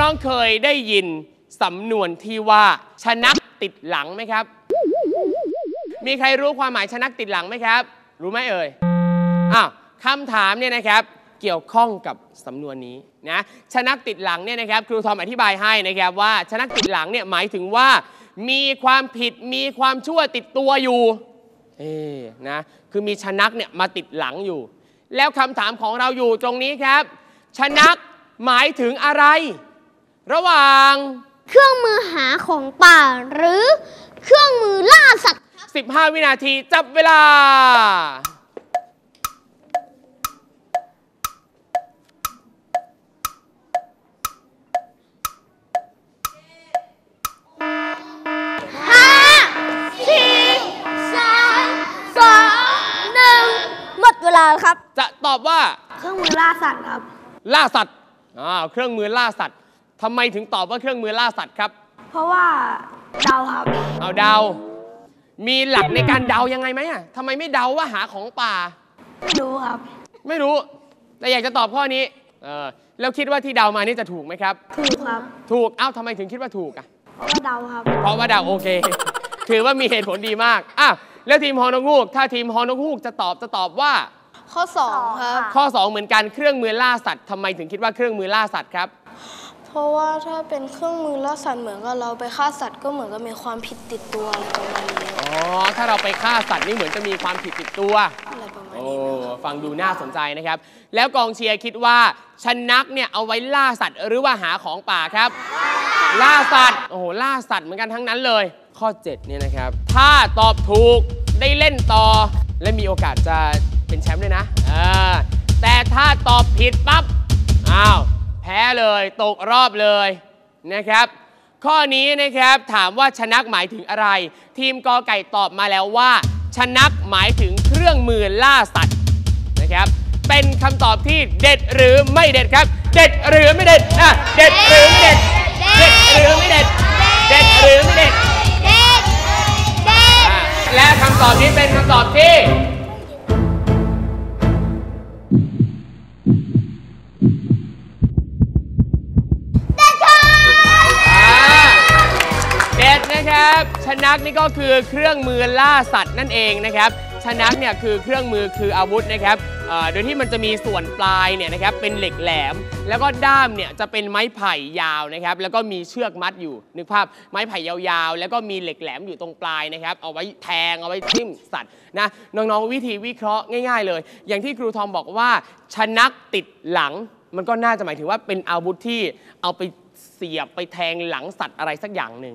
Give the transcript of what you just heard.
น้องเคยได้ยินสำนวนที่ว่าชนักติดหลังไหมครับ มีใครรู้ความหมายชนักติดหลังไหมครับ รู้ไหมเอ่ยอ้าวคำถามเนี่ยนะครับเกี่ยวข้องกับสำนวนนี้นะชนักติดหลังเนี่ยนะครับครูทอมอธิบายให้นะครับว่าชนักติดหลังเนี่ยหมายถึงว่า มีความผิดมีความชั่วติดตัวอยู่เอ๊นะคือมีชนักเนี่ยมาติดหลังอยู่ แล้วคำถามของเราอยู่ตรงนี้ครับ ชนักหมายถึงอะไร ระหว่าง เครื่องมือหาของป่าหรือ เครื่องมือล่าสัตว์15 วินาทีจับเวลา ห้าสี่สามสองหนึ่งหมดเวลาครับ จะตอบว่า เครื่องมือล่าสัตว์ครับ ล่าสัตว์อ่าเครื่องมือล่าสัตว์ ทำไมถึงตอบว่าเครื่องมือล่าสัตว์ครับ เพราะว่าเดาครับ เอาเดา มีหลักในการเดายังไงไหมอะทำไมไม่เดาว่าหาของป่าดูครับ ไม่รู้ แต่อยากจะตอบข้อนี้ เออ แล้วคิดว่าที่เดามานี่จะถูกไหมครับ ถูกครับ ถูก เอ้าทำไมถึงคิดว่าถูกอะ เพราะว่าเดาครับ เพราะว่าเดาโอเค ถือว่ามีเหตุผลดีมาก อะ แล้วทีมฮอนกฮูก ถ้าทีมฮอนกฮูกจะตอบจะตอบว่า ข้อสองครับ ข้อ 2 เหมือนกันเครื่องมือล่าสัตว์ทำไมถึงคิดว่าเครื่องมือล่าสัตว์ครับเพ ราะว่าถ้าเป็นเครื่องมือล่าสัตว์เหมือนกับเราไปฆ่าสัตว์ก็เหมือนกับมีความผิดติดตัวอะไรประมาณนี้อ๋อ ถ้าเราไปฆ่าสัตว์นี่เหมือนจะมีความผิดติดตัว อะไรประมาณโอ้ นี้นะครับฟังดูน่าสนใจนะครับ แล้วกองเชียร์คิดว่าชนักเนี่ยเอาไว้ล่าสัตว์หรือว่าหาของป่าครับ ล่าสัตว์ โอ้โห ล่าสัตว์เหมือนกันทั้งนั้นเลย ข้อ 7 เนี่ยนะครับ ถ้าตอบถูกได้เล่นต่อ และมีโอกาสจะเป็นแชมป์ด้วยนะ อ่า แต่ถ้าตอบผิดปั๊บอ้าวแพ้ เลย ตกรอบเลยนะครับ ข้อนี้นะครับถามว่าชนักหมายถึงอะไร ทีมกอไก่ตอบมาแล้วว่า ชนักหมายถึงเครื่องมือล่าสัตว์นะครับ เป็นคำตอบที่เด็ดหรือไม่เด็ดครับ เด็ดหรือไม่เด็ดอะเด็ดหรือไม่เด็ดเด็ดหรือไม่เด็ดเด็ด นะครับชนักนี่ก็คือเครื่องมือล่าสัตว์นั่นเองนะครับชนักเนี่ยคือเครื่องมือคืออาวุธนะครับโดยที่มันจะมีส่วนปลายเนี่ยนะครับเป็นเหล็กแหลม แล้วก็ด้ามเนี่ยจะเป็นไม้ไผ่ยาวนะครับแล้วก็มีเชือกมัดอยู่นึกภาพไม้ไผ่ยาวๆ แล้วก็มีเหล็กแหลมอยู่ตรงปลายนะครับเอาไว้แทงเอาไว้ทิ่มสัตว์นะน้องๆวิธีวิเคราะห์ง่าย ๆ เลย อย่างที่ครูทอมบอกว่า ชนักติดหลัง มันก็น่าจะหมายถึงว่าเป็นอาวุธที่เอาไปเสียบไปแทงหลังสัตว์อะไรสักอย่างหนึ่ง